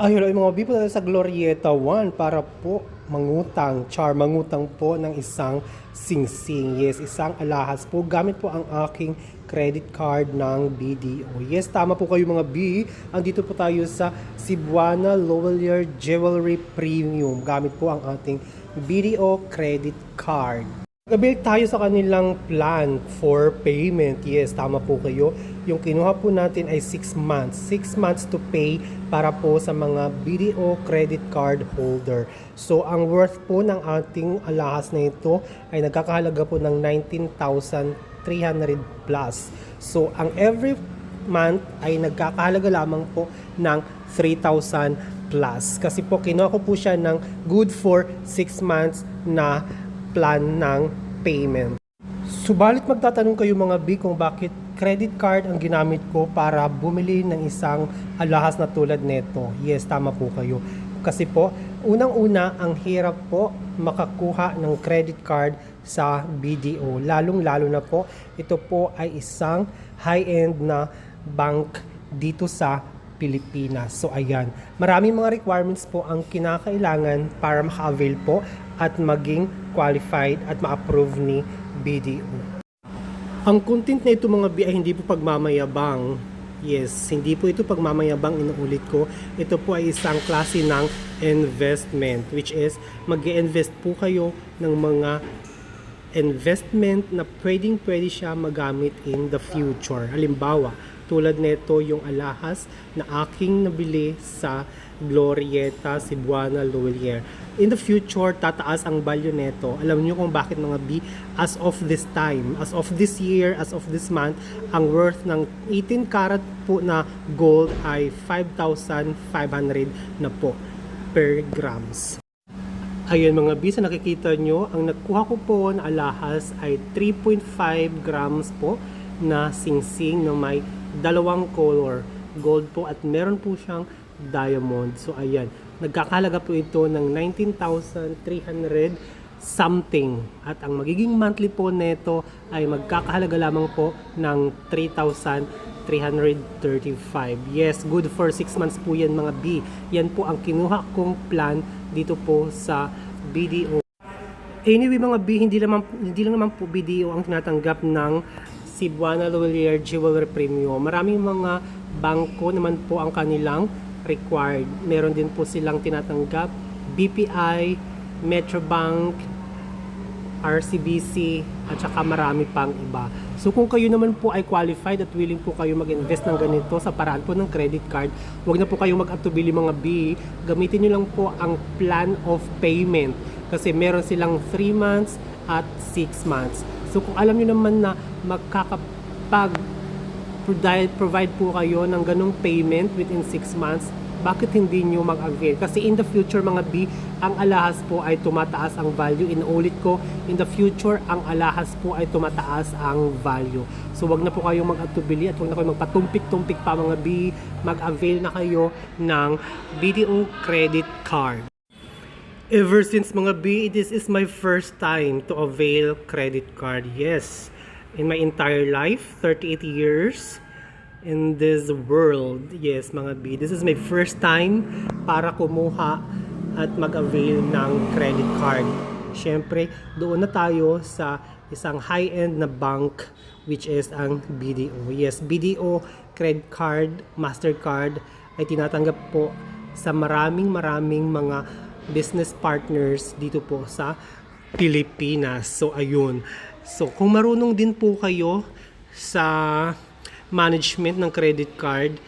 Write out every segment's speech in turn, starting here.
Ay, hello mga tayo sa Glorieta 1 para po mangutang, char, mangutang po ng isang singsing. Yes, isang alahas po. Gamit po ang aking credit card ng BDO. Yes, tama po kayo mga B. Andito po tayo sa Cebuana Lowelier Jewelry Premium. Gamit po ang ating BDO credit card. Nag-avail tayo sa kanilang plan for payment. Yes, tama po kayo. Yung kinuha po natin ay 6 months. 6 months to pay para po sa mga BDO credit card holder. So, ang worth po ng ating alahas na ito ay nagkakahalaga po ng 19,300 plus. So, ang every month ay nagkakahalaga lamang po ng 3,000 plus. Kasi po kinuha ko po siya ng good for 6 months na plan ng payment. Subalit magtatanong kayo mga B kung bakit credit card ang ginamit ko para bumili ng isang alahas na tulad nito. Yes, tama po kayo. Kasi po, unang-una, ang hirap po makakuha ng credit card sa BDO. Lalong-lalo na po, ito po ay isang high-end na bank dito sa Pilipinas. So ayan, maraming mga requirements po ang kinakailangan para maka-avail po at maging qualified at ma-approve ni BDO. Ang content na ito mga B hindi po pagmamayabang. Yes, hindi po ito pagmamayabang, inuulit ko. Ito po ay isang klase ng investment which is mag invest po kayo ng mga investment na pwedeng pwede siya magamit in the future. Halimbawa, tulad nito yung alahas na aking nabili sa Glorieta, Cebuana, Lowelier. In the future, tataas ang value nito. Alam niyo kung bakit mga B, as of this time, as of this year, as of this month, ang worth ng 18 karat po na gold ay 5,500 na po per grams. Ayun mga bisa, nakikita nyo, ang nagkuha ko po na alahas ay 3.5 grams po na singsing na may dalawang color, gold po at meron po siyang diamond. So ayan, nagkakalaga po ito ng 19,300 something. At ang magiging monthly po nito ay magkakahalaga lamang po ng 3,335. Yes, good for 6 months po yan mga B. Yan po ang kinuha kong plan dito po sa BDO. Anyway mga B, hindi, naman, hindi lang naman po BDO ang tinatanggap ng Cebuana Lowelier Jewelry Premium. Maraming mga bangko naman po ang kanilang required. Meron din po silang tinatanggap BPI, Metrobank, RCBC, at saka marami pang iba. So kung kayo naman po ay qualified at willing po kayo mag-invest ng ganito sa paraan po ng credit card, huwag na po kayong mag-atubili mga B. Gamitin nyo lang po ang plan of payment kasi meron silang 3 months at 6 months. So kung alam nyo naman na magkakapag provide, provide po kayo ng ganong payment within 6 months, bakit hindi nyo mag-avail? Kasi in the future mga B, ang alahas po ay tumataas ang value. Inuulit ko, in the future, ang alahas po ay tumataas ang value. So wag na po kayong mag-atubili at wag na kayong magpatumpik-tumpik pa mga B. Mag-avail na kayo ng BDO credit card. Ever since mga B, this is my first time to avail credit card. Yes, in my entire life, 38 years in this world. Yes, mga B, this is my first time para kumuha at mag-avail ng credit card. Siyempre, doon na tayo sa isang high-end na bank which is ang BDO. Yes, BDO credit card, Mastercard ay tinatanggap po sa maraming maraming mga business partners dito po sa Pilipinas. So ayun. So kung marunong din po kayo sa management ng credit card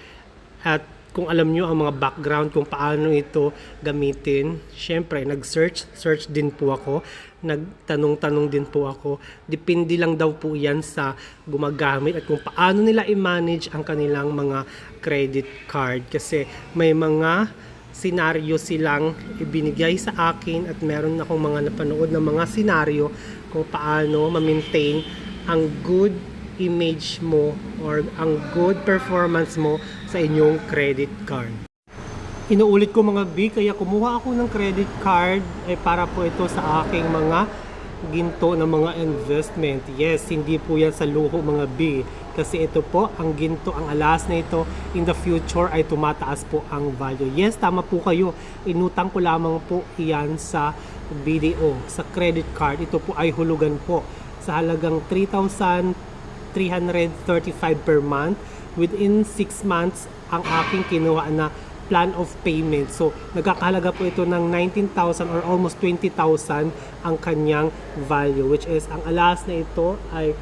at kung alam nyo ang mga background kung paano ito gamitin, syempre nag-search, search din po ako, nagtanong-tanong din po ako. Depende lang daw po yan sa gumagamit at kung paano nila i-manage ang kanilang mga credit card. Kasi may mga senaryo silang ibinigay sa akin at meron akong mga napanood ng mga senaryo kung paano ma-maintain ang good image mo or ang good performance mo sa inyong credit card. Inuulit ko mga B, kaya kumuha ako ng credit card ay para po ito sa aking mga ginto ng mga investment. Yes, hindi po yan sa luho mga B. Kasi ito po, ang ginto, ang alas na ito, in the future ay tumataas po ang value. Yes, tama po kayo. Inutang ko lamang po iyan sa BDO, sa credit card. Ito po ay hulugan po sa halagang 3,335 per month. Within 6 months, ang aking kinuha na plan of payment. So, nagkakahalaga po ito ng 19,000 or almost 20,000 ang kanyang value, which is ang alas na ito ay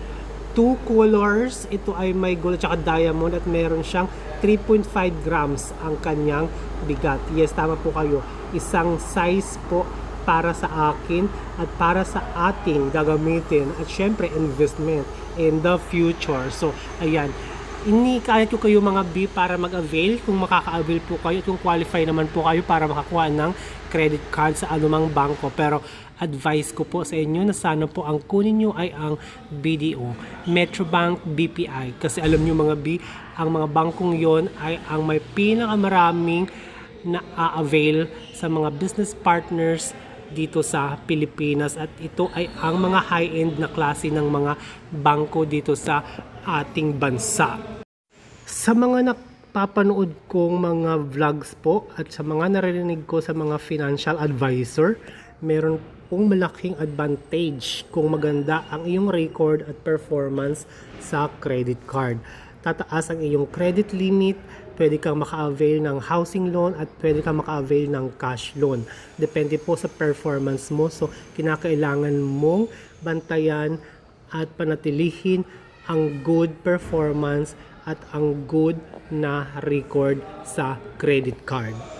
two colors. Ito ay may gold at diamond at meron siyang 3.5 grams ang kanyang bigat. Yes, tama po kayo. Isang size po para sa akin at para sa ating gagamitin at syempre investment in the future. So, ayan. Inikayat ko kayo mga B para mag-avail kung makaka-avail po kayo at kung qualify naman po kayo para makakuha ng credit card sa anumang bangko. Pero advice ko po sa inyo na sana po ang kunin nyo ay ang BDO, Metrobank BPI. Kasi alam nyo mga B, ang mga bangkong yon ay ang may pinakamaraming na avail sa mga business partners dito sa Pilipinas at ito ay ang mga high-end na klase ng mga bangko dito sa ating bansa. Sa mga napapanood kong mga vlogs po at sa mga naririnig ko sa mga financial advisor, meron pong malaking advantage kung maganda ang iyong record at performance sa credit card. Tataas ang iyong credit limit, pwede kang maka-avail ng housing loan at pwede kang maka-avail ng cash loan. Depende po sa performance mo. So, kinakailangan mong bantayan at panatilihin ang good performance at ang good na record sa credit card.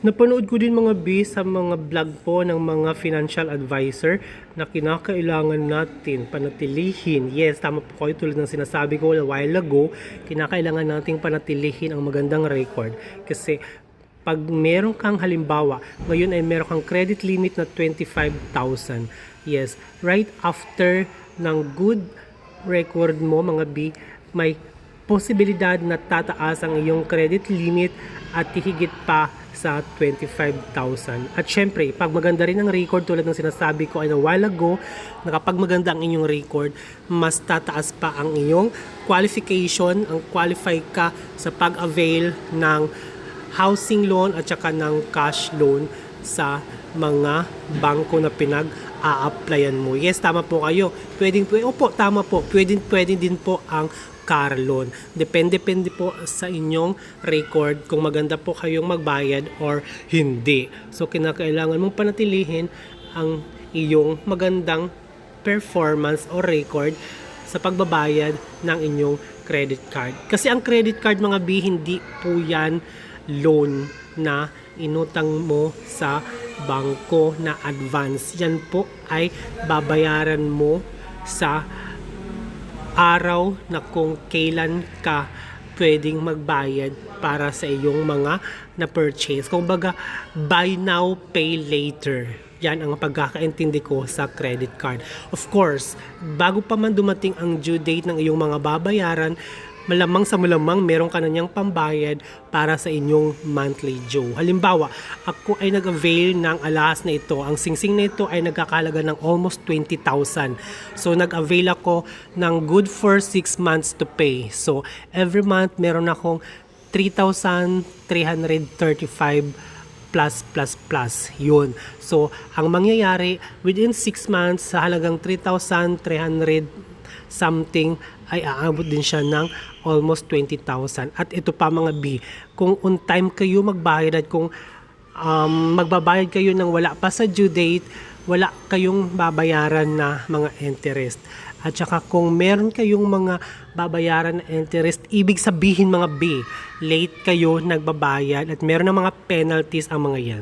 Napanood ko din mga B sa mga vlog po ng mga financial advisor na kinakailangan natin panatilihin. Yes, tama po kayo tulad ng sinasabi ko a while ago, kinakailangan nating panatilihin ang magandang record. Kasi pag meron kang halimbawa, ngayon ay meron kang credit limit na 25,000. Yes, right after ng good record mo mga B, may posibilidad na tataas ang iyong credit limit at higit pa sa 25,000. At syempre, pag maganda rin ang record tulad ng sinasabi ko ay a while ago, na kapag maganda ang inyong record, mas tataas pa ang iyong qualification, ang qualify ka sa pag-avail ng housing loan at saka ng cash loan sa mga bangko na pinag-a-applyan mo. Yes, tama po kayo. Pwedeng, pwede, opo, tama po. Pwedeng, pwede din po ang car loan. Depende-depende po sa inyong record kung maganda po kayong magbayad or hindi. So, kinakailangan mong panatilihin ang iyong magandang performance or record sa pagbabayad ng inyong credit card. Kasi ang credit card mga B, hindi po yan loan na inutang mo sa bangko na advance. Yan po ay babayaran mo sa araw na kung kailan ka pwedeng magbayad para sa iyong mga na-purchase. Kung baga, buy now, pay later. Yan ang pagkakaintindi ko sa credit card. Of course, bago pa man dumating ang due date ng iyong mga babayaran, malamang sa malamang meron ka na niyang pambayad para sa inyong monthly due. Halimbawa, ako ay nag-avail ng alahas na ito. Ang singsing na ito ay nagkakalaga ng almost 20,000. So, nag-avail ako ng good for 6 months to pay. So, every month meron akong 3,335 plus plus plus yun so ang mangyayari within 6 months sa halagang 3,300 something ay aabot din siya ng almost 20,000 at ito pa mga B kung on time kayo magbayad at kung um, magbabayad kayo ng wala pa sa due date wala kayong babayaran na mga interest at saka kung meron kayong mga babayaran na interest, ibig sabihin mga B, late kayo nagbabayad at meron ng mga penalties ang mga yan.